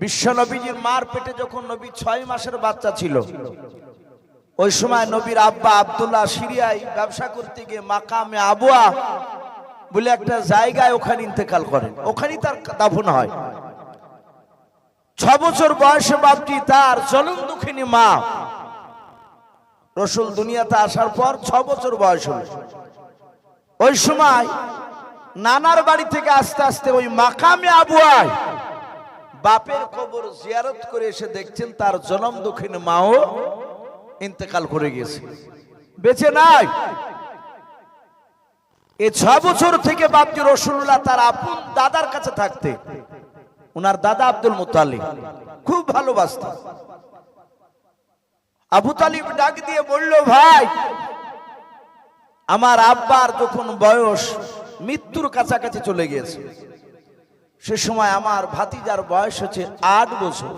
বিশ্ব নবীজির মার পেটে যখন নবী ছয় মাসের বাচ্চা ছিল, ওই সময় নবীর আব্বা আব্দুল্লাহ সিরিয়ায় ব্যবসা করতে গিয়ে মাকামে আবুয়া বলে একটা জায়গায় ওখানে ইন্তেকাল করেন। ওখানেই তার দাফন হয়। ছ বছর বয়সে বাপটি তার চলন দুঃখিনী মা। রসুল দুনিয়াতে আসার পর ছ বছর বয়স হল। ওই সময় নানার বাড়ি থেকে আস্তে আস্তে ওই মাকামে আবুয়ায় বাপের কবর জিয়ারত করে এসে দেখছেন তার জনম দক্ষিণ মাও ইন্তেকাল করে গেছে। বেঁচে নাই। এই ছ বছর থেকে বাপজি রসুল্লাহ তার আপন দাদার কাছে থাকতে। ওনার দাদা আব্দুল মুতালিব। খুব ভালোবাসত। আবু তালিব ডাক দিয়ে বলল, ভাই, আমার আব্বার যখন বয়স মৃত্যুর কাছাকাছি চলে গিয়েছে। সে সময় আমার ভাতিজার বয়স হচ্ছে আট বছর।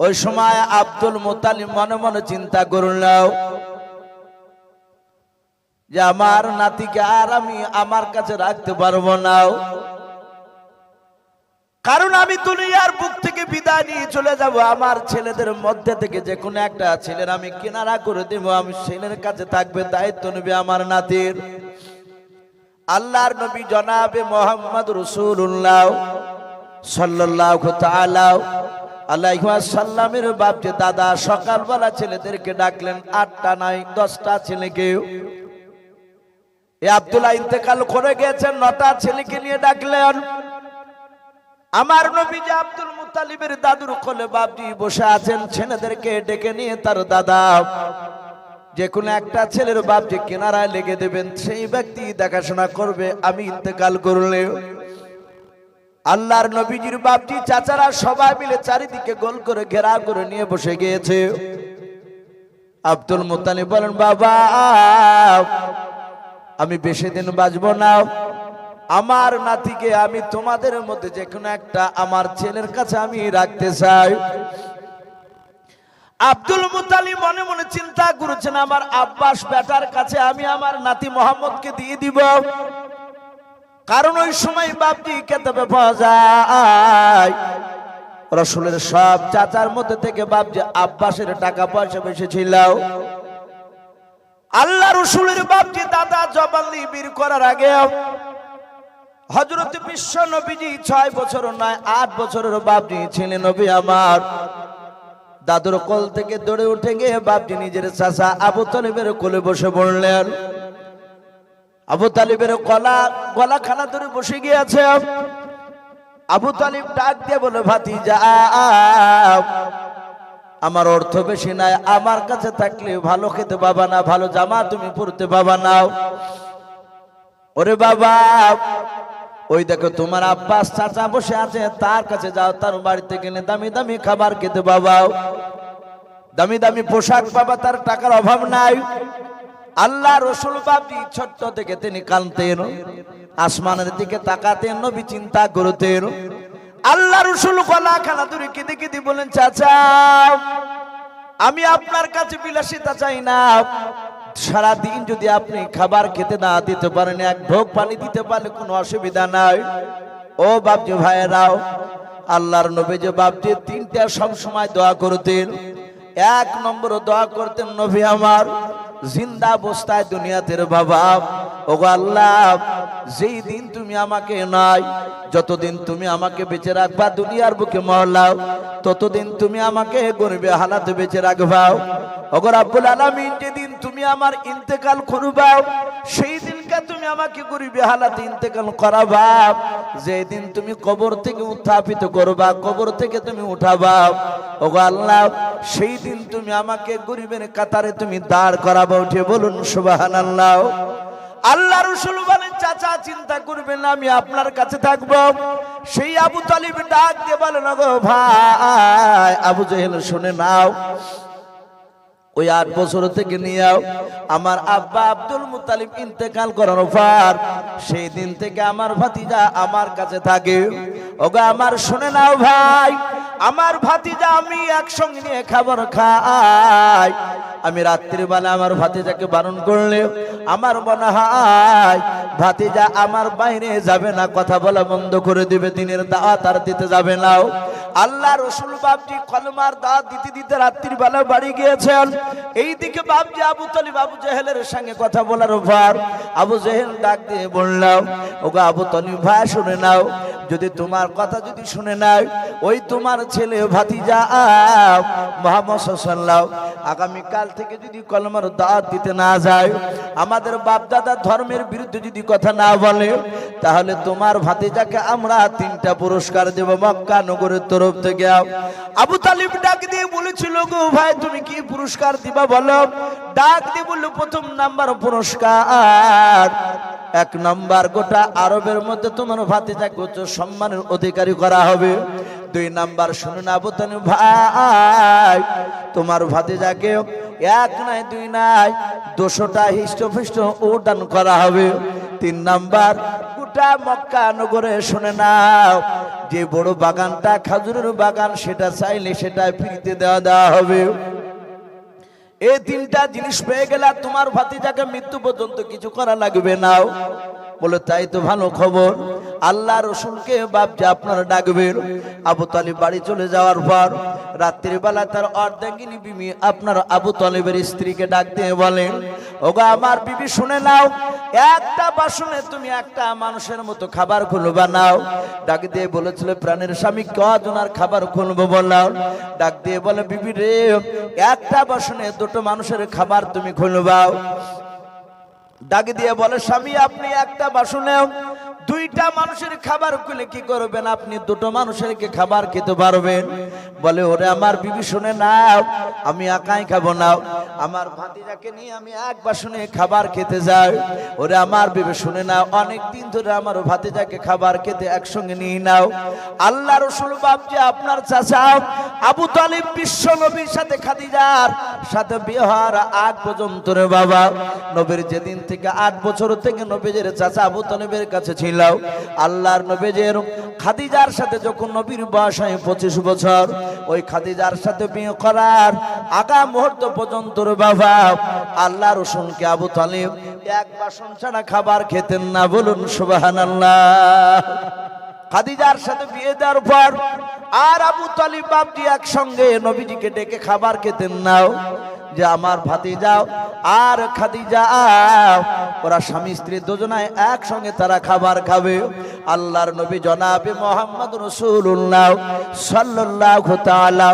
ওই সময় আব্দুল মোতালিম মনে মনে চিন্তা করল যে আমার নাতিকে আর আমি আমার কাছে রাখতে পারব না। কারণ আমি দুনিয়ার বুক থেকে বিদায় নিয়ে চলে যাব, আমার ছেলেদের মধ্যে থেকে যে কোনো একটা ছেলের আমি কিনারা করে দেব, আমি ছেলের কাছে থাকবে দায়িত্ব নেবে আমার নাতির। আল্লাহর নবী জনাবে মোহাম্মদ রসুল্লাহ সাল্লাহ তালাও আল্লাহাল্লামের বাপ যে দাদা সকালবেলা ছেলেদেরকে ডাকলেন, আটটা নাই, দশটা ছেলেকে। এ আব্দুল্লাহ ইন্তেকাল করে গেছেন নটা ছেলেকে নিয়ে ডাকলেন। আমার নবী যে আব্দুল মুতালিবের দাদুর কোলে বাপজি বসে আছেন, ছেলেদেরকে ডেকে নিয়ে তার দাদা যে কোনো একটা ছেলের বাপ যে কেনারায় লেগে দেবেন, সেই ব্যক্তি দেখাশোনা করবে, আমি ইন্তেকাল করলে। আল্লাহর নবীজির বাপজি চাচারা সবাই মিলে চারিদিকে গোল করে ঘেরা করে নিয়ে বসে গিয়েছে। আব্দুল মুতালিব বলেন, বাবা, আমি বেশি দিন বাঁচবো না। আমার নাতিকে আমি তোমাদের মধ্যে যে কোনো একটা আমার ছেলের কাছে আমি রাখতে চাই। আব্দুল মুতালিব মনে মনে চিন্তা করেছেন, আমার আব্বাস বেটার কাছে আমি আমার নাতি মোহাম্মদকে দিয়ে দিব। কারণ ওই সময় বাপজি কেতাবে পাওয়া যায়। রসুলের সব চাচার মধ্যে থেকে বাপজি আব্বাসের টাকা পয়সা বেশি ছিল। আল্লাহ রসুলের বাপজি দাদা জবালি বীর করার আগে হজরত বিশ্ব নবীজি ছয় বছর নয়, আট বছরের বাপজি ছিলেন নবী আমার। দাদুর কোল থেকে দৌড়ে উঠে গিয়ে বাপটি নিজের চাষা আবু তালিবের কোলে বসে পড়লেন। আবু তালিবের গলা গলা খানা ধরে বসে গিয়েছে। আবু তালিব ডাক দিয়ে বলে ভাতি যা আমার অর্থ বেশি নাই, আমার কাছে থাকলে ভালো খেতে পাবা না, ভালো জামা তুমি পরতে পাবা না। ওরে বাবা ওই দেখো, তোমার আব্বাস চাচা বসে আছে, তার কাছে যাও, তার বাড়িতে গেলে দামি দামি খাবার খেতে পাবাও দামি দামি পোশাক পাবা, তার টাকার অভাব নাই। আল্লাহ রসুল বাবজি ছোট্ট থেকে তিনি কানতেন, আসমানের দিকে তাকাতেন, নবী চিন্তা করতেন। আল্লাহ রসুল কলা খানা দূরে কেঁদে কেঁদে বলেন, চাচা আমি আপনার কাছে বিলাসিতা চাই না। সারা দিন যদি আপনি খাবার খেতে না দিতে পারেন, এক ভোগ পানি দিতে পারলে কোনো অসুবিধা নাই। ও বাবজি ভাইয়েরাও, আল্লাহর নবী যে বাবজি তিনটা সব সময় দোয়া করতেন। এক নম্বর দোয়া করতেন, নবী আমার জিন্দা অবস্থায় দুনিয়াতে বাবা। ও আল্লাহ, যেই দিন তুমি আমাকে নাই, যতদিন তুমি আমাকে বেঁচে রাখবা দুনিয়ার বুকে মহলাও ততদিন তুমি আমাকে গরিবে হালাতে বেঁচে রাখবাও। ওগর আব্বুল আলমিন যেদিন তুমি আমার ইন্তেকাল করবাও, সেই দিনকে তুমি আমাকে গরিবে হালাতে ইন্তেকাল করাবা যেদিন তুমি কবর থেকে উত্থাপিত করবা, কবর থেকে তুমি উঠাবা ওগো আল্লাহ, সেই দিন তুমি আমাকে গরিবের কাতারে তুমি দাঁড় করাবা উঠে বলুন সুবাহান আল্লাহ আল্লাহ রসুল বলেন, চাচা, চিন্তা করবেন আমি আপনার কাছে থাকব। সেই আবু তালিব ডাক দিয়ে বলেন গো ভাই, আবু জহেল, শুনে নাও ওই আট বছর থেকে নিয়েও। আমার আব্বা আব্দুল মুতালিম ইন্তেকাল করানো পার সেই দিন থেকে আমার ভাতিজা আমার কাছে থাকে। ওগো আমার, শুনে নাও ভাই, আমার ভাতিজা আমি একসঙ্গে নিয়ে খাবার খাই। আমি রাত্রিবেলা আমার ভাতিজাকে বারণ করলে, আমার মনে হয় ভাতিজা আমার বাইরে যাবে না, কথা বলা বন্ধ করে দিবে, দিনের দাওয়াত আর দিতে যাবে না। আল্লাহ রসুল বাবজি কলমার দাওয়াত দিতে দিতে রাত্রির বেলা বাড়ি গিয়েছেন। এইদিকে বাবজি আবু তালিব, আবু জেহেলের সঙ্গে কথা বলার পর আবু জেহেল ডাক দিয়ে বললাম ওগো আবু তালিব ভাই, শুনে নাও, যদি তোমার কথা যদি শুনে নাও ওই তোমার ছেলে ভাতিজা মোহাম্মদ আগামীকাল থেকে যদি কলমার দাওয়াত দিতে না যায়, আমাদের বাপ দাদা ধর্মের বিরুদ্ধে যদি কথা না বলে, তাহলে তোমার ভাতিজাকে আমরা তিনটা পুরস্কার দেব মক্কা নগরের তরফ থেকে। আবু তালিব ডাক দিয়ে বলেছিল, গো ভাই, তুমি কি পুরস্কার দিবা বলো? ডাক দিয়ে বলল, প্রথম নাম্বার পুরস্কার। এক নাম্বার, গোটা আরবের মধ্যে তোমার ভাতিজাকে উচ্চ সম্মানের অধিকারী করা হবে। দুই নাম্বার শুনুন আবু তালিব ভাই, তোমার ভাতিজাকে এক নাই, দুই নাই, দুশোটা হিষ্টফিষ্ট উডান করা হবে। তিন নাম্বার, গোটা মক্কা নগরে শুনে নাও, যে বড় বাগানটা খাজুরের বাগান, সেটা চাইলে সেটা ফিরিতে দেওয়া দেওয়া হবে। এই তিনটা জিনিস পেয়ে গেলে তোমার ভাতিজাকে মৃত্যু পর্যন্ত কিছু করা লাগবে নাও বলে, তাই তো ভালো খবর। আল্লাহ রসুলকে বাপজা আপনারা ডাকবেন। আবু তালিব বাড়ি চলে যাওয়ার পর রাত্রির বেলা তার অর্ধাঙ্গিনী বিবি আপনার আবু তালিবের স্ত্রীকে ডাক দিয়ে বলেন, ওগো, আমার বিবি শুনে নাও, একটা বাসনে তুমি একটা মানুষের মতো খাবার খুলবা নাও। ডাক দিয়ে বলেছিল, প্রাণের স্বামী কজন আর খাবার খুলবো বললাম ডাক দিয়ে বলে, বিবি রে, একটা বাসনে দুটো মানুষের খাবার তুমি খুলবাও। ডাক দিয়ে বলে স্বামী আপনি একটা বাসনে দুইটা মানুষের খাবার খুলে কি করবেন? আপনি দুটো মানুষেরকে খাবার খেতে পারবেন। বলে, ওরে আমার বিবি, শুনে নাও, আমি একাই খাব নাও আমার ভাতিজাকে নিয়ে আমি এক বাসনে খাবার খেতে যাই। ওরে আমার বিবি, শুনে নাও, অনেক দিন ধরে আমার ভাতিজাকে খাবার খেতে একসঙ্গে নিয়ে নাও। আল্লাহ রসুল যে আপনার চাচা, আবু তালিব বিশ্ব নবীর সাথে খাদিজার সাথে বিয়ে হওয়ার আগ পর্যন্ত রে বাবা। নবীর যেদিন থেকে আট বছর থেকে নবীজের চাচা আবু তালিবের কাছে ছিল। আল্লাহর নবীজের খাদিজার সাথে যখন নবীর বয়স হয় পঁচিশ বছর, ওই খাদিজার সাথে বিয়ে করার আগা মুহূর্ত পর্যন্ত বাবা আল্লাহ রসুনকে আবু তালিব এক বাসন ছাড়া খাবার খেতেন না, বলুন সুবাহান খাদিজার সাথে বিয়ে দেওয়ার পর আর আবু তালিব বাপজি একসঙ্গে নবীজিকে ডেকে খাবার খেতেন নাও যে আমার ভাতি যাও আর খাদিজা ওরা স্বামী স্ত্রী দুজনায় একসঙ্গে তারা খাবার খাবে। আল্লাহর নবী জনাবে মোহাম্মদ রসুল্লাহ সাল্লাহ তাআলা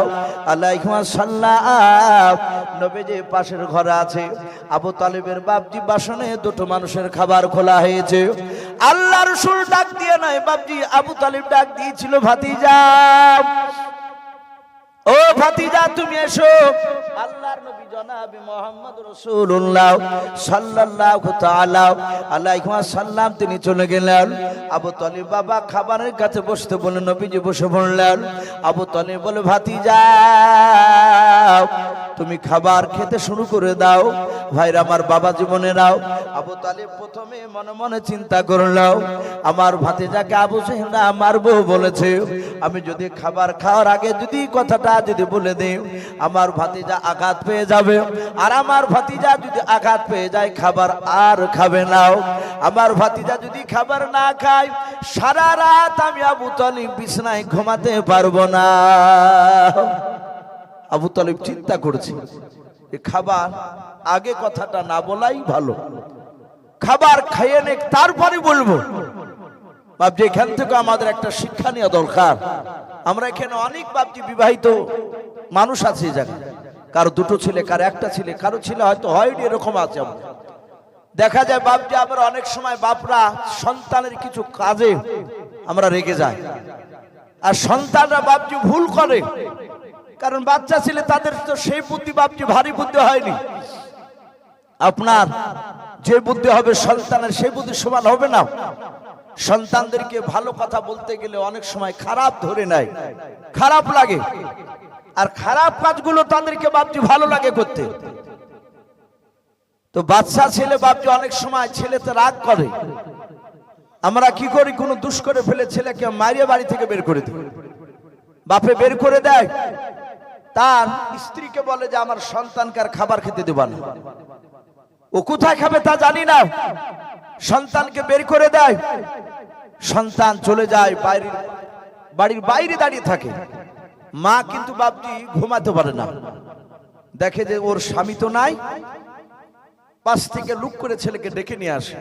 আলাইহি সাল্লাহ নবী যে পাশের ঘরে আছে। আবু তালিবের বাপজি বাসনে দুটো মানুষের খাবার খোলা হয়েছে। আল্লাহ রসুল ডাক দিয়ে নয় বাপজি আবু তালিব ডাক দিয়েছিল, ভাতিজা ও ভাতিজা, তুমি এসো। আল্লাহর নবী জনাব মোহাম্মদ রাসূলুল্লাহ সাল্লাল্লাহু তাআলা আলাইহি সাল্লাম তিনি চলে গেলেন। আবু তালিব বাবা খাবারের কাছে বসতে বলে নবীজি বসে পড়লেন। আবু তালিব বলে ভাতিজা তুমি খাবার খেতে শুরু করে দাও। ভাইরা আমার বাবা জীবনে নাও। আবু তালিব প্রথমে মনে মনে চিন্তা করলাম আমার ভাতিজাকে আবু সেহরা মারবো বলেছে, আমি যদি খাবার খাওয়ার আগে যদি কথাটা যদি বলে দিই, আমার ভাতিজা আঘাত পেয়ে যাবে। আর আমার ভাতিজা যদি আঘাত পেয়ে যায়, খাবার আর খাবে নাও আমার ভাতিজা যদি খাবার না খায়, সারা রাত আমি আবু তালিব বিছনায় ঘুমাতে পারব না। আবু তালিব চিন্তা করছে খাবার আগে কথাটা না বলাই ভালো। খাবার খাইয়ে নে তারপরে বলব। বাপজি এখান থেকে আমাদের একটা শিক্ষা নেওয়া দরকার। আমরা এখানে অনেক বাপজি বিবাহিত মানুষ আছে জানি কারও দুটো ছেলে, কারও একটা ছেলে, কারও ছেলে হয়তো হয়নি, এরকম আছে। দেখা যায় বাপজি আমরা অনেক সময় বাপরা সন্তানের কিছু কাজে আমরা রেগে যাই আর সন্তানরা বাপজি ভুল করে। কারণ বাচ্চা ছেলে, তাদের তো সেই বুদ্ধি, বাপটি ভারী বুদ্ধি হয়নি। আপনার যে বুদ্ধি হবে সন্তানের, সেই বুদ্ধি সমান হবে না। সন্তানদেরকে ভালো কথা বলতে গেলে অনেক সময় খারাপ ধরে নেয়। খারাপ লাগে। আর খারাপ কাজগুলো তাদেরকে বাপটি ভালো লাগে করতে। তো বাচ্চা ছেলে, বাপটি অনেক সময় ছেলেতে রাগ করে। আমরা কি করি? কোনো দুষ করে ফেলে ছেলেকে মারিয়ে বাড়ি থেকে বের করে দিই। বাপে বের করে দেয়। তার স্ত্রীকে বলে যে, আমার সন্তানকে আর খাবার খেতে দেবা না। ও কোথায় খাবে তা জানি না। সন্তানকে বের করে দেয়। সন্তান চলে যায় বাইরের বাড়ির বাইরে দাঁড়িয়ে থাকে। মা কিন্তু বাপটি ঘুমাতে পারে না। দেখে যে ওর স্বামী তো নাই। পাশ থেকে লুক করে ছেলেকে ডেকে নিয়ে আসে।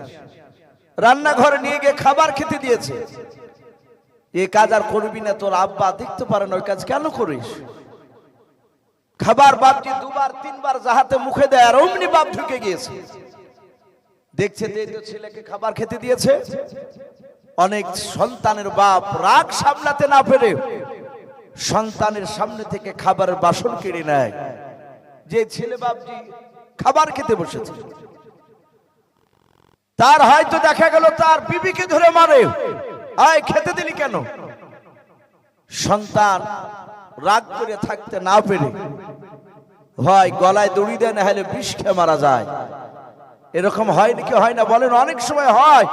রান্নাঘরে নিয়ে গিয়ে খাবার খেতে দিয়েছে। এ কাজ আর করবি না, তোর আব্বা দেখতে পারে না, ওই কাজ কেন করিস? খাবার বাপজি দুবার, তিনবার যাহাতে মুখে দেয়, আর অমনি বাপ ঢুকে গিয়েছে। দেখছে যে তো ছেলেকে খাবার খেতে দিয়েছে, অনেক সন্তানের বাপ রাগ সামলাতে না পেরে সন্তানের সামনে থেকে খাবারের বাসন কেড়ে নেয়। যে ছেলে বাপজি খাবার খেতে বসেছে। তার হয়তো দেখা গেল তার বিবিকে ধরে মারে। আয়, খেতে দিলি কেন? সন্তান রাগ করে থাকতে না পেরে হয় গলায় দড়ি দেয় না হলে বিষ খেয়ে মারা যায়। এরকম হয় নাকি হয় না বলেন? অনেক সময় হয়।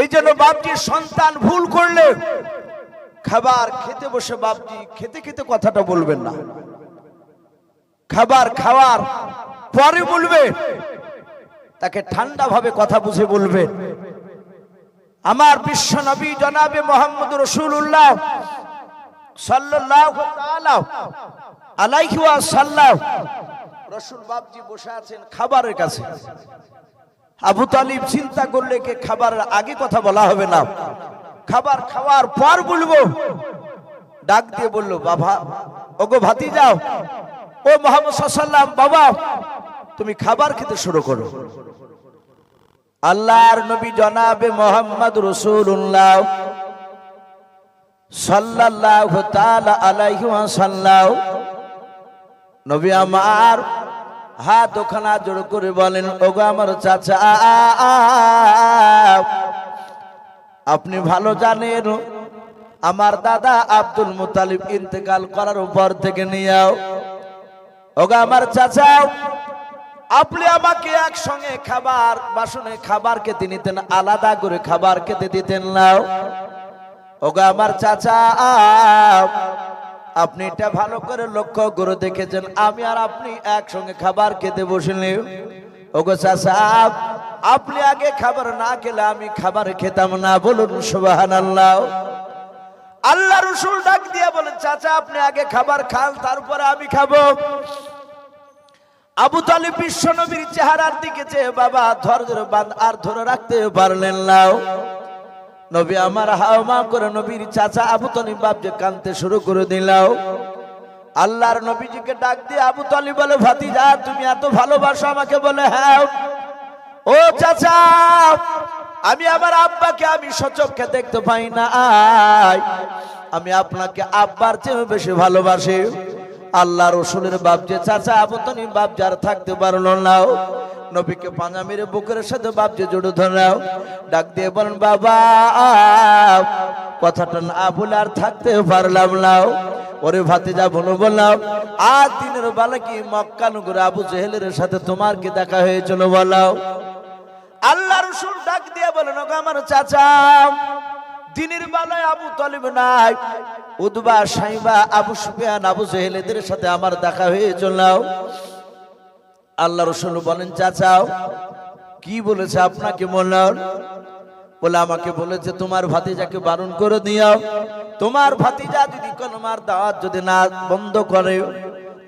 এই জন্য বাপজি সন্তান ভুল করলে খাবার খেতে বসে বাপজি খেতে খেতে কথাটা বলবেন না। খাবার খাওয়ার পরে বলবে, তাকে ঠান্ডা ভাবে কথা বুঝে বলবে। আমার বিশ্ব নবী জনাবে মোহাম্মদ রসুল্লাহ সাল্লাল্লাহু খাবারের কাছে। আবু তালিব চিন্তা করলে কে খাবারের আগে কথা বলা হবে না। খাবার খাওয়ার পর বলব, ডাক দিয়ে বলল, বাবা, ওগো ভাতি যাও ও মোহাম্মদ বাবা, তুমি খাবার খেতে শুরু করো। আল্লাহর নবী জনাবে মোহাম্মদ রসুল্লাহ তাআলা আলাইহি ওয়াসাল্লাম। নবী আমার হাত ওখানা জোড় করে বলেন, ওগো আমার চাচা, আপনি ভালো জানেন, আমার দাদা আব্দুল মুতালিব ইন্তেকাল করার উপর থেকে নিয়েও ওগো আমার চাচা, আপনি আমাকে একসঙ্গে খাবার বাসনে খাবার খেতে নিতেন, আলাদা করে খাবার খেতে দিতেন নাও ওগো আমার চাচা আপনি এটা ভালো করে লক্ষ্য করে দেখেছেন। আমি আর আপনি একসঙ্গে খাবার খেতে বসলি ওগো চাচা, আপনি আগে খাবার না খেলে আমি খাবার খেতাম না, বলুন সুবাহান আল্লাহ আল্লাহ রসুল ডাক দিয়ে বলেন, চাচা, আপনি আগে খাবার খান, তারপরে আমি খাব। আবু তালিব বিশ্ব নবীর চেহারার দিকে চেয়ে, বাবা ধরে বাঁধ আর ধরে রাখতে পারলেন না। নবী আমার হাওমা করে নবীর চাচা আবু তালিব বাপ যে কানতে শুরু করে দিলাও। আল্লাহর নবীজিকে ডাক দিয়ে আবু তালিব বলে, ভাতিজা, তুমি এত ভালোবাসো আমাকে বলে হ্যাঁ। ও চাচা, আমি আমার আব্বাকে, আমি সচক্ষে দেখতে পাই না আমি আপনাকে আব্বার চেয়ে বেশি ভালোবাসি। আল্লাহ রসুলের বাপ যে চাচা আবু তালিব বাপ, যার থাকতে পারল না। নবীকে পাঁজা মেরে বুকের সাথে বাপ যে জড়ো ধরাও। ডাক দিয়ে বলেন, বাবা, কথাটা না বলে আর থাকতে পারলাম না। ওরে ভাতে যা বলো বললাম আর দিনের বেলা কি মক্কা নগরে আবু জেহেলের সাথে তোমার কি দেখা হয়েছিল বলাও আল্লাহ রসুল ডাক দিয়ে বলেন, ওগো আমার চাচা, দিনের বেলায় আবু তলিব নাই। উদবা, সাইবা, আবু সুফিয়ান, আবু জেহেলেদের সাথে আমার দেখা হয়েছিল। আল্লাহ রসুল বলেন, চাচাও, কি বলেছে আপনাকে বললাম বলে, আমাকে বলেছে, তোমার ভাতিজাকে বারণ করে দিও তোমার ভাতিজা যদি মার দাওয়াত যদি না বন্ধ করে,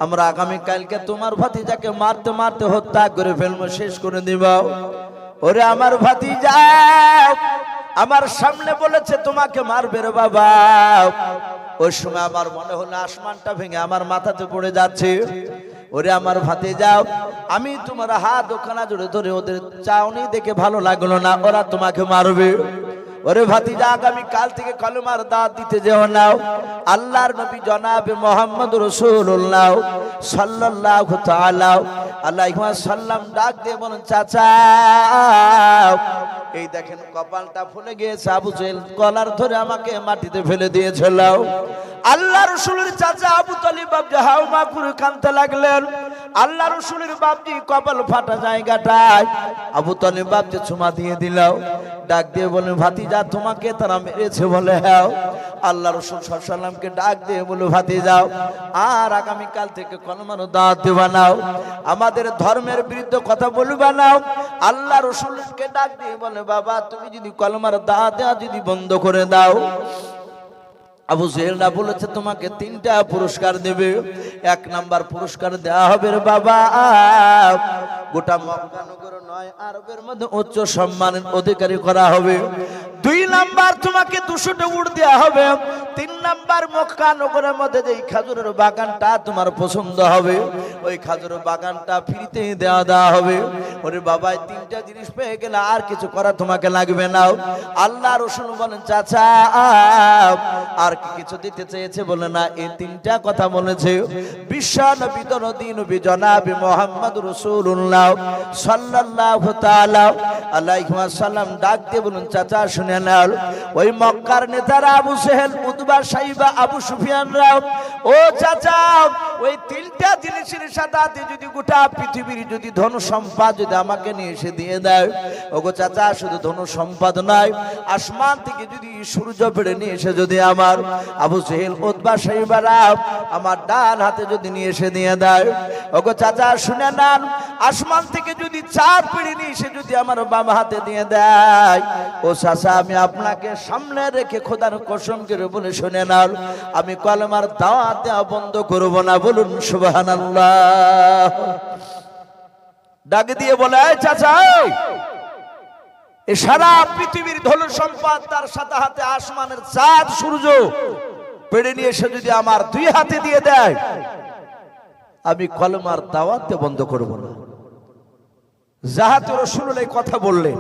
আমরা আগামী কালকে তোমার ভাতিজাকে মারতে মারতে হত্যা করে ফেলব, শেষ করে দিব। ওরে আমার ভাতিজা, আমার সামনে বলেছে, তোমাকে মারবে রে বাবা। ওই সময় আমার মনে হলো, আসমানটা ভেঙে আমার মাথাতে পড়ে যাচ্ছে। ওরে আমার ভাতে যাও আমি তোমার হাত ওখানা জুড়ে ধরে ওদের চাউনি দেখে ভালো লাগল না, ওরা তোমাকে মারবে। ওরে ভাতিজা, আগামী কাল থেকে কলমার দাঁত দিতে যেও নাও আল্লাহর নবী জনাবে মোহাম্মদ রসুল্লাহ সাল্লাহ তালাও আল্লাহ সাল্লাম ডাক দিয়ে বলেন, চাচা, এই দেখেন কপালটা ফুলে গিয়েছে, আবু জেল কলার ধরে আমাকে মাটিতে ফেলে দিয়েছিল। আল্লাহ রসুলের চাচা আবু তালিব বাবজি হাউমা করে কানতে লাগলেন। আল্লাহ রসুলের বাবজি কপাল ফাটা জায়গাটায়। আবু তালিব বাবজি চুমা দিয়ে দিল। ডাক দিয়ে বলেন ভাতিজা, তোমাকে তারা মেরেছে বলে হ্যাঁ আল্লাহ রসুল সাল্লামকে ডাক দিয়ে বলে ভাতে যাও আর আগামীকাল থেকে কলমার দাঁত দেবা নাও। আমাদের ধর্মের বিরুদ্ধে কথা বলবা নাও। আল্লাহ রসুলকে ডাক দিয়ে বলে বাবা, তুমি যদি কলমার দাঁত দেওয়া যদি বন্ধ করে দাও আবু জেহেলরা বলেছে, তোমাকে তিনটা পুরস্কার দেবে। এক নাম্বার পুরস্কার দেওয়া হবে বাবা। গোটা মক্কানগর নয়, আরবের মধ্যে উচ্চ সম্মানের অধিকারী করা হবে। দুই নাম্বার তোমাকে দুশোটা উঠ দেওয়া হবে। তিন নাম্বার মক্কা নগরের মধ্যে যে খাজুরের বাগানটা তোমার পছন্দ হবে, ওই খাজুরের বাগানটা ফ্রিতে দেওয়া দেওয়া হবে। ওরে বাবা তিনটা জিনিস পেয়ে গেলে আর কিছু করা তোমাকে লাগবে না। আল্লাহ রসুল বলেন, চাচা, আর কি কিছু দিতে চেয়েছে? বলে, না, এই তিনটা কথা বলেছে। বিশ্ব নবী নদী নবী জনাবি মোহাম্মদ রসুল্লাহ সাল্লাল্লাহু তাআলা আলাইহি ওয়াসাল্লাম ডাক দিয়ে বলুন, চাচা, শুনে নাও। ওই মক্কার নেতারা Abu সেহেল Utba Saiba Abu Sufyan রাও ও চাচা, ওই তিনটা জিনিসের সাথে যদি গোটা পৃথিবীর যদি ধন সম্পদ যদি আমাকে নিয়ে এসে দিয়ে দেয়, ওগো চাচা, শুধু ধন সম্পদ নয়, আসমান থেকে যদি সূর্য পেড়ে নিয়ে এসে যদি আমার আবু উতবা সাইবা রাও আমার ডান হাতে যদি নিয়ে এসে দিয়ে দেয়, ওগো চাচা, শুনে নেন, আসমান থেকে যদি চার পিড়ি নিয়ে এসে যদি আমার বাম হাতে দিয়ে দেয়, ও চাচা, আমি আপনাকে সামনে রেখে খোদার কসম করে বলে শুনে নাও, আমি কলমার দাওয়াত দেওয়া বন্ধ করব না, বলুন সুবহানাল্লাহ। ডাক দিয়ে বলে চাচা সারা পৃথিবীর ধন সম্পদ তার সাথে হাতে আসমানের চাঁদ, সূর্য, পেড়ে নিয়ে এসে যদি আমার দুই হাতে দিয়ে দেয়, আমি কলমার দাওয়াতে বন্ধ করব না। জাহাতে রসুল এই কথা বললেন,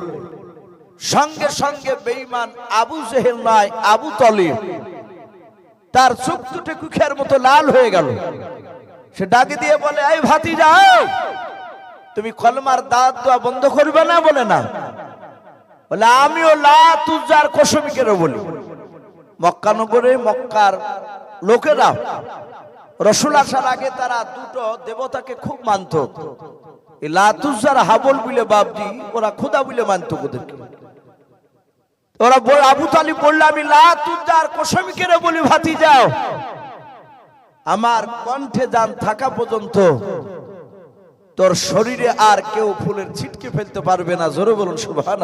সঙ্গে সঙ্গে বেঈমান আবু জেহেল নয়, আবু তলিব তার চোখ দুটো কুখের মতো লাল হয়ে গেল। সে ডাকে দিয়ে বলে, এই ভাতি যাও তুমি কলমার দাঁত দোয়া বন্ধ করবে না? বলে না। বলে, আমিও লা তুজার কসমিকের বলি। মক্কা নগরে মক্কার লোকেরা রসুল আসার আগে তারা দুটো দেবতাকে খুব মানত। লাতুজার হাবল বলে বাবজি ওরা খোদা বলে মানত ওদেরকে। আবু তালিব আমি বলি ভাতি যাও আমার কণ্ঠে যান থাকা পর্যন্ত তোর শরীরে আর কেউ ফুলের ছিটকে ফেলতে পারবে না। জোরে বলুন সুবহান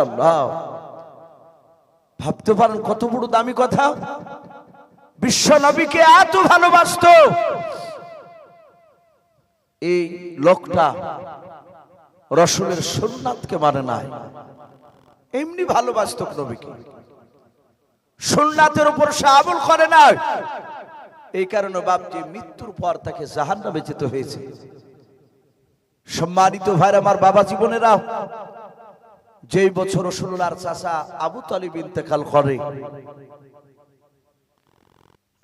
ভাবতে পারেন কত বড় দামি কথা? বিশ্ব নবীকে এত ভালোবাসত। এই লোকটা রসুলের সুন্নাতকে মানে নাই। এমনি ভালোবাসত নবীকে। সুন্নাতের উপর সে আমল করে না এই কারণে বাপজি মৃত্যুর পর তাকে জাহান্নামে যেতে হয়েছে। সম্মানিত ভাইর আমার বাবা জীবনেরা, যেই বছর রসুল্লাহর চাচা আবু তালিব ইন্তেকাল করে,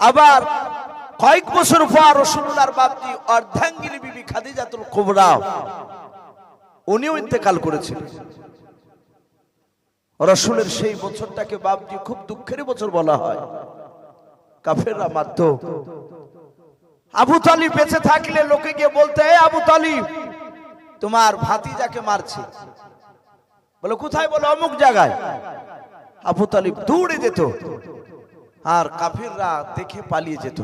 আবার কয়েক বছর পর রসুল্লাহর বাপজি অর্ধাঙ্গিনী বিবি খাদিজাতুল কুবরা, উনিও ইন্তেকাল করেছিলেন রসুলের সেই বছরটাকে বাপজি খুব দুঃখের বছর বলা হয়। কাফেররা মারত। আবু তালিব বেঁচে থাকলে লোকে গিয়ে বলতে আবু তালিব, তোমার ভাতিজাকে মারছে। বলে, কোথায় বলো? অমুক জায়গায়। আবু তালিব দৌড়ে যেত আর কাফিররা দেখে পালিয়ে যেত।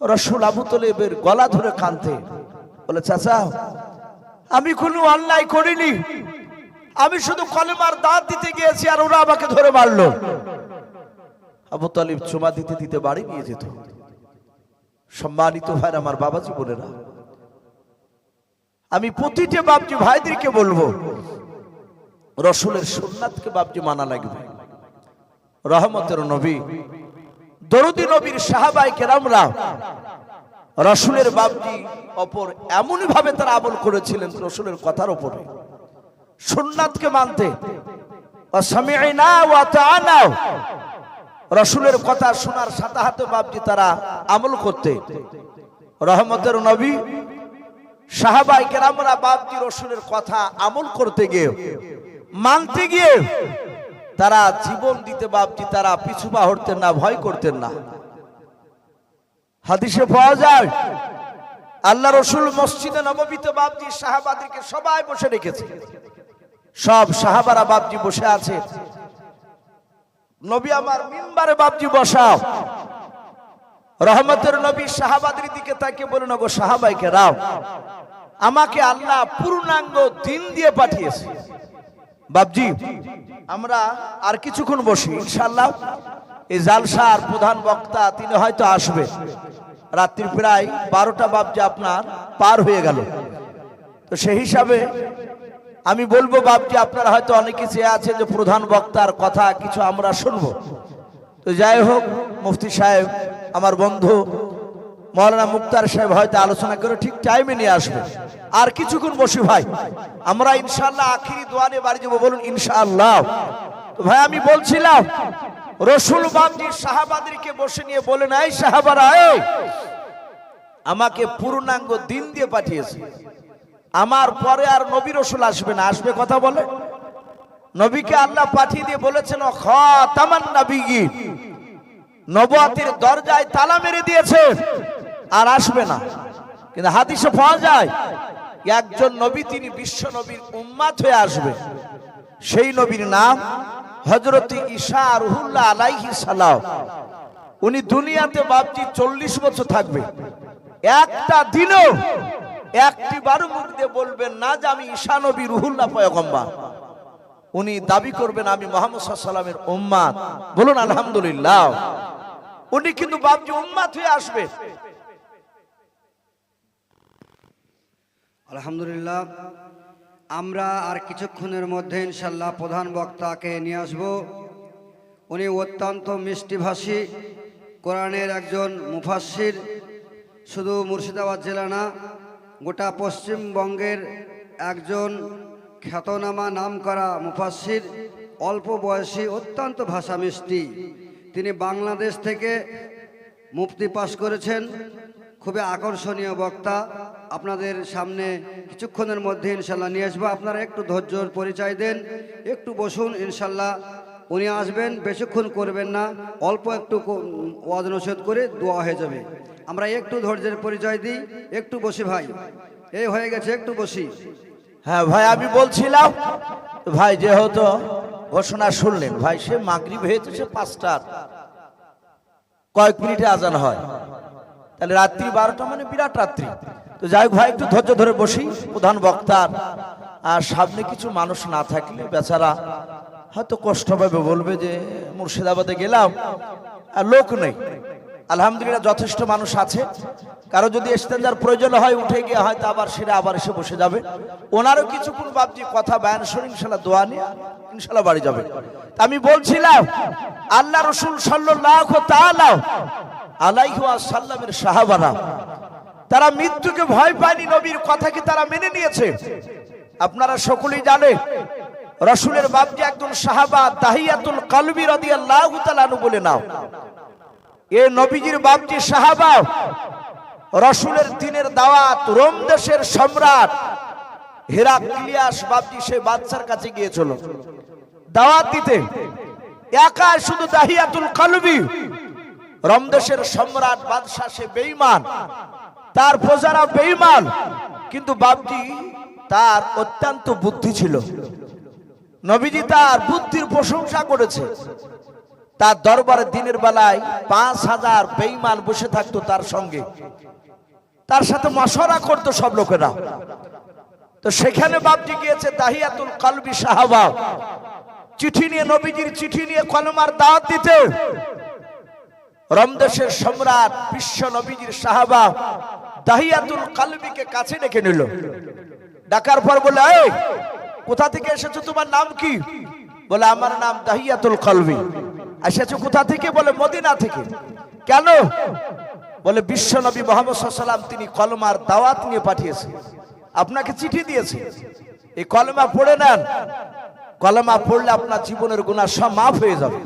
রসুল আবু তালিবের গলা ধরে কানতে বলে, চাচা, আমি কোনো অন্যায় করিনি। আমি শুধু কলেমার দাঁত দিতে গিয়েছি আর ওরা আমাকে ধরে মারলো। আবু তালিব চুমা দিতে দিতে বাড়ি নিয়ে যেত। সম্মানিত ভাই আমার বাবাজি বলেরা আমি প্রতিটি বাপজি ভাইদেরকে বলব, রসুলের সুন্নাতকে বাপজি মানা লাগবে। রহমতের নবী, দরদি নবীর সাহাবাই কেরামরা রসুলের বাপজি অপর এমনই ভাবে তারা আমল করেছিলেন রসুলের কথার উপরে। সুন্নাতকে মানতে। রসুলের কথা শোনার সাথে হাতে বাপজি তারা আমল করতে। রহমতের নবী, সাহাবাই কেরামরা বাপজি রসুলের কথা আমল করতে গিয়ে, মানতে গিয়ে, তারা জীবন দিতে বাপজি তারা পিছু পা হরতেন না, ভয় করতেন না। হাদিসে পাওয়া যায়, আল্লাহ রসুল মসজিদে নবমীতে বাপজি সাহাবাদেরকে সবাই বসে রেখেছে। সব সাহাবারা বাপজি বসে আছে। নবী আমার মিম্বারে বাপজি বসাও। রহমতের নবী সাহাবাদের দিকে তাকে বলুন গো সাহাবাইকে রাও। আমাকে আল্লাহ পূর্ণাঙ্গ দিন দিয়ে পাঠিয়েছে। বাপজি, আমরা আর কিছুক্ষণ বসি ইনশাল্লাহ এই জালসার প্রধান বক্তা, তিনি হয়তো আসবে। রাত্রির প্রায় বারোটা বাপজি আপনার পার হয়ে গেল। তো সেই হিসাবে আমি বলব বাপজি, আপনারা হয়তো অনেকে চেয়ে আছে যে প্রধান বক্তার কথা, কিছু আমরা শুনব। তো যাই হোক, মুফতি সাহেব, আমার বন্ধু, মৌলানা মুক্তার সাহেব হয়তো আলোচনা করে ঠিক টাইমে নিয়ে আসবে। আর কিছুক্ষণ বসি ভাই, আমরা ইনশাল্লাহ আখিরি দোয়ারে বাড়ি যাব, বলুন ইনশাআল্লাহ। ভাই, আমি বলছিলাম, রসুল বাবজি সাহাবাদেরকে বসে নিয়ে বলেন, এই সাহাবারা আমাকে পূর্ণাঙ্গ দিন দিয়ে পাঠিয়েছে। আমার পরে আর নবী রসুল আসবে না। আসবে কথা বলে? নবীকে আল্লাহ পাঠিয়ে দিয়ে বলেছেন খাতামান নবীগি নবুয়াতের দরজায় তালা মেরে দিয়েছে, আর আসবে না। কিন্তু হাদিসে পাওয়া যায়, একজন নবী তিনি বিশ্ব নবীর উম্মাত হয়ে আসবে। সেই নবীর নাম হজরত ঈশা রুহুল্লাহ আলাইহি সালাম। উনি দুনিয়াতে বাপজি চল্লিশ বছর থাকবে। একটা দিনও একটি বারো মুখ দিয়ে বলবেন না যে আমি ঈশা নবী রুহুল্লাহ পয়গম্বর। উনি দাবি করবেন আমি মোহাম্মদ সাল্লামের উম্মাদ। বলুন, আলহামদুলিল্লাহ। উনি কিন্তু বাপজি উম্মাদ হয়ে আসবে। আলহামদুলিল্লাহ, আমরা আর কিছুক্ষণের মধ্যে ইনশাল্লাহ প্রধান বক্তাকে নিয়ে আসব। উনি অত্যন্ত মিষ্টিভাষী, কোরআনের একজন মুফাসির শুধু মুর্শিদাবাদ জেলা না গোটা পশ্চিমবঙ্গের একজন খ্যাতনামা নাম করা মুফাসির অল্প বয়সী, অত্যন্ত ভাষা মিষ্টি তিনি বাংলাদেশ থেকে মুক্তি পাশ করেছেন। খুবই আকর্ষণীয় বক্তা। আপনাদের সামনে কিছুক্ষণের মধ্যে ইনশাল্লাহ নিয়ে আসব। আপনারা একটু ধৈর্যর পরিচয় দেন। একটু বসুন ইনশাল্লাহ। উনি আসবেন, বেশিক্ষণ করবেন না, অল্প একটু নসিহত করে দোয়া হয়ে যাবে। আমরা একটু ধৈর্যের পরিচয় দিই, একটু বসি ভাই। এই হয়ে গেছে, একটু বসি। হ্যাঁ ভাই, আমি বলছিলাম, ভাই যেহেতু ঘোষণা শুনলেন, ভাই সে মাগরিব হয়েছে, সে পাঁচটার। কয়েক মিনিটে আজান হয়। তাহলে রাত্রি বারোটা মানে বিরাট রাত্রি। তো যাই ভাই, একটু ধৈর্য ধরে বসি, প্রধান বক্তার। আর সামনে কিছু মানুষ না থাকলে বেচারা হয়তো কষ্ট পাবে, বলবে যে মুর্শিদাবাদে গেলাম আর লোক নেই। আলহামদুলিল্লাহ যথেষ্ট মানুষ আছে। কারও যদি এস্তেঞ্জার প্রয়োজন হয়, উঠে গিয়ে হয়তো আবার সেটা আবার এসে বসে যাবে। ওনারও কিছুক্ষণ বাবজি কথা বায়ান শুনে ইনশাল্লাহ দোয়া নিয়ে ইনশাল্লাহ বাড়ি যাবে। আমি বলছিলাম, আল্লাহ রসুল সাল্লাহ তাআলা আলাইহি সাল্লামের সাহাবারা, তারা মৃত্যুকে ভয় পায়নি, নবীর কথাকে তারা মেনে নিয়েছে? আপনারা সকলেই জানে, রসুলের বাপজি একজন সাহাবা, তাহিয়াতুল কলবি রাদিয়াল্লাহু তাআলা বলে নাও। এ নবীজির বাপজি সাহাবা, রসুলের দিনের দাওয়াত, রোম দেশের সম্রাট হেরাক্লিয়াস বাপজি সে বাচ্চার কাছে গিয়েছিল। দাওয়াত দিতে একা শুধু দাহিয়াতুল কলবি রমদেশের সম্রাট, বাদশাহ সে বেঈমান, তার প্রজারা বেঈমান, কিন্তু বাপজি তার অত্যন্ত বুদ্ধি ছিল। নবীজি তার বুদ্ধির প্রশংসা করেছে। তার দরবারে দিনের বেলায় পাঁচ হাজার বেঈমান বসে থাকতো তার সঙ্গে। তার সাথে মশরা করতো সব লোকেরা। তো সেখানে বাপজি গিয়েছে দাহিয়াতুল কালবি সাহাবা। চিঠি নিয়ে, নবীজির চিঠি নিয়ে কলমার দাওয়াত দিতে। রমদেশের সম্রাট বিশ্ব নবীজির সাহাবা দাহিয়াতুল কালবিকে কাছে ডেকে নিল। ডাকার পর বলে, এই, কোথা থেকে এসেছ? তোমার নাম কি? বলে, আমার নাম দাহিয়াতুল কলবি। এসেছ কোথা থেকে? বলে, মদিনা থেকে। কেন? বলে, বিশ্ব নবী মোহাম্মদ তিনি কলমার দাওয়াত নিয়ে পাঠিয়েছে। আপনাকে চিঠি দিয়েছে। এই কলমা পড়ে নেন। কলমা পড়লে আপনার জীবনের গুণা সব মাফ হয়ে যাবে।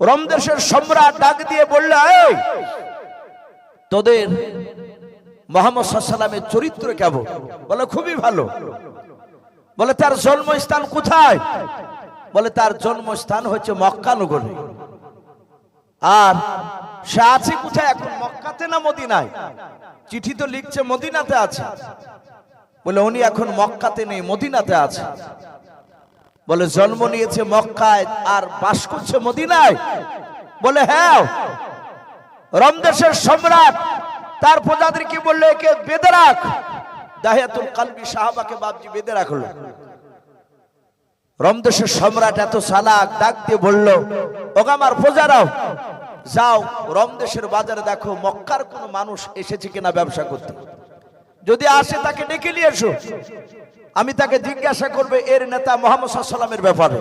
রমদেশের সম্রাট ডাক দিয়ে বলল তোদের মোহাম্মদ সাল্লামের চরিত্র কেমন? বলে, খুবই ভালো। বলে, তার জন্মস্থান কোথায়? বলে, তার জন্মস্থান হচ্ছে মক্কা আর সে আছে কোথায়? এখন মক্কাতে না মদিনায়? চিঠি তো লিখছে, মদিনাতে আছে। বলে, উনি এখন মক্কাতে নেই, মদিনাতে আছে। বলে, জন্ম নিয়েছে মক্কায় আর বাস করছে মদিনায়। বলে হ্যাঁ রমদেশের সম্রাট তার কি বলল? একে বেঁধে রাখ। দাহিয়াতুল কালবি সাহাবাকে বাবজি বেঁধে রাখল। রমদেশের সম্রাট এত সালাক ডাক দিয়ে বলল ওগামার প্রজারাও, যাও, রমদেশের বাজারে দেখো, মক্কার কোন মানুষ এসেছে কিনা ব্যবসা করতে। যদি আসে তাকে ডেকে নিয়ে এসো। আমি তাকে জিজ্ঞাসা করবে, এর নেতা মোহাম্মদ সাল্লামের ব্যাপারে।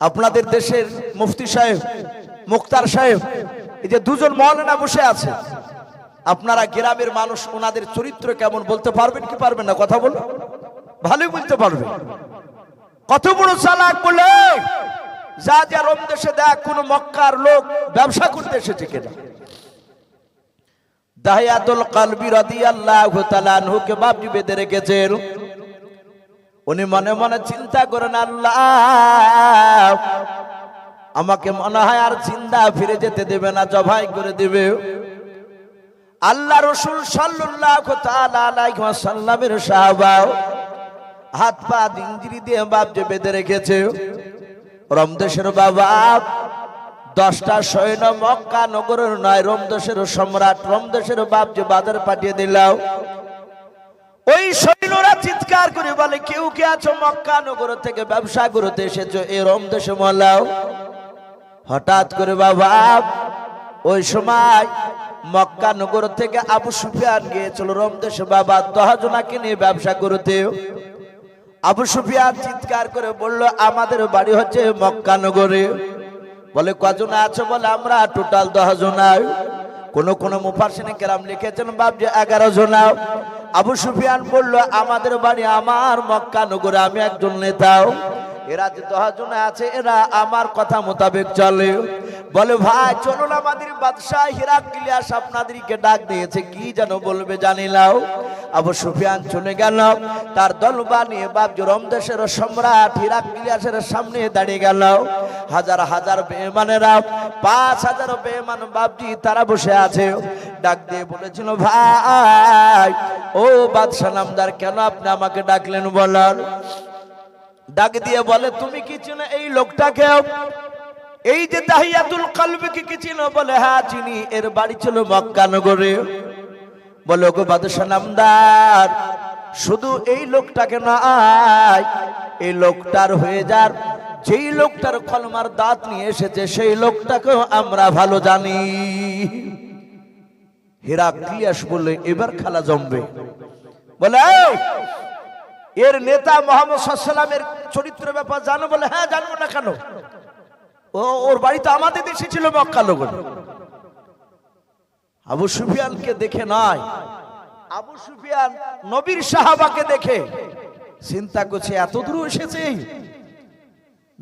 আপনাদের দেশের মুফতি সাহেব, মুক্তার সাহেব, এই যে দুজন মৌলানা বসে আছে আপনারা গ্রামের মানুষ, ওনাদের চরিত্র কেমন বলতে পারবেন কি পারবেন না? কথা বলুন। ভালোই বলতে পারবেন কত বড় চালাক বলে, যা যা রোম দেশে দেখ, কোন মক্কার লোক ব্যবসা করতে এসেছে কিনা। দাহিয়াতুল কালবি রাদিয়াল্লাহু তাআলা আনহুকে বাপজি বেঁধে রেখেছেন। উনি মনে মনে চিন্তা করেন, আল্লাহ, আমাকে মনে হয় আর চিন্তা ফিরে যেতে দেবে না, জবাই করে দেবে। আল্লাহ রসুল সাল্লাল্লাহু তাআলা আলাইহি ওয়াসাল্লামের সাহাবা, হাত পা ইঞ্জিরি দিয়ে বাপ যে বেঁধে রেখেছে। রমদেশের বাবা, দশটা সৈন্য মক্কা নগরের নয় রমদেশের সম্রাট রমদেশের বাপ যে বাজার পাঠিয়ে দিলাম ওই সৈন্যরা চিৎকার করে বলে, কেউ কে আছো মক্কা নগর থেকে ব্যবসা করতে এসেছ? এই রমদেশে মলাও হঠাৎ করে বাবা, ওই সময় মক্কা নগর থেকে আবু সুফিয়ান গিয়েছিল। রমদেশে বাবা দহজনাকে নিয়ে ব্যবসা করতে। আবু সুফিয়ান চিৎকার করে বলল, আমাদের বাড়ি হচ্ছে মক্কা নগরে। বলে কজন আছে? বলে, আমরা টোটাল দশ জনায় কোন কোন মুফাসিনে কেরাম লিখেছেন, বাপ যে এগারো জনা। আবু সুফিয়ান বলল, আমাদের বাড়ি আমার মক্কা নগরে, আমি একজন নেতাও এরা যে দশ জনে আছে, এরা আমার কথা মোতাবেক চলে। বলে, ভাই চলুন আমাদের বাদশাহ হিরাক্লিয়াস আপনাদেরকে ডাক দিয়েছে। কি যেন বলবে জানিলাও আবু সুফিয়ান চলে গেল। তার দল বানিয়ে বাপ রমদেশের সম্রাট হিরাক্লিয়াসের সামনে দাঁড়িয়ে গেল। হাজার হাজার বেমানেরা পাঁচ হাজার বেমান বাপজি, তারা বসে আছে। ডাক দিয়ে বলেছিল, ভাই, ও বাদশাহ নামদার, কেন আপনি আমাকে ডাকলেন বলার? ডাক দিয়ে বলে তুমি কি চিনো এই লোকটাকে? এই যে দাহিয়াতুল কলবিকে কি কি চিনো? বলে হ্যাঁ চিনি। এর বাড়ি ছিল মক্কা নগরে। বলে ওগো বাদশাহ নামদার শুধু এই লোকটাকে নয় এই লোকটার হয়ে যার যেই লোকটার কলমার দাঁত নিয়ে এসেছে সেই লোকটাকেও আমরা ভালো জানি। হিরাক্লিয়াস বলে এবার খেলা জমবে। বলে "এই, এর নেতা মোহাম্মদ সাল্লামের চরিত্র ব্যাপার জানো বলে? হ্যাঁ জানব না কেন? ও, ওর বাড়ি তো আমাদের দেশে ছিল মক্কা লোক আবু সুফিয়ানকে দেখে নয় আবু সুফিয়ান নবীর সাহাবাকে দেখে। চিন্তা করছে, এত দূর এসেছে।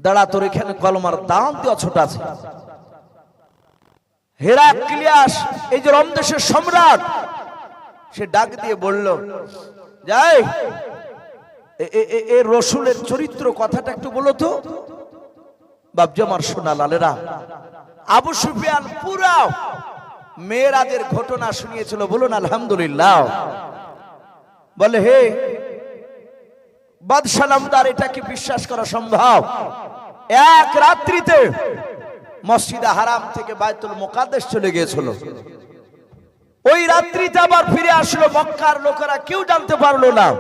দাঁড়া, তোর এখানে কলমার দাম দেওয়া ছোট আছে। হেরাক্লিয়াস, এই যে রমদেশের সম্রাট, সে ডাক দিয়ে বলল, যাই এ- রসুলের চরিত্র কথাটা একটু বলো তো। বাবজি আমার সোনা লালেরা, আবু সুফিয়ান পুরা মেয়েরাদের ঘটনা শুনিয়েছিল, বলুন আলহামদুলিল্লাহ। বলে, হে বাদশালামদার এটা কি বিশ্বাস করা সম্ভব? এক রাত্রিতে মসজিদে হারাম থেকে বায়তুল মোকাদ্দেশ চলে গিয়েছিল। ওই রাত্রিতে আবার ফিরে আসলো, মক্কার লোকেরা কেউ জানতে পারল না।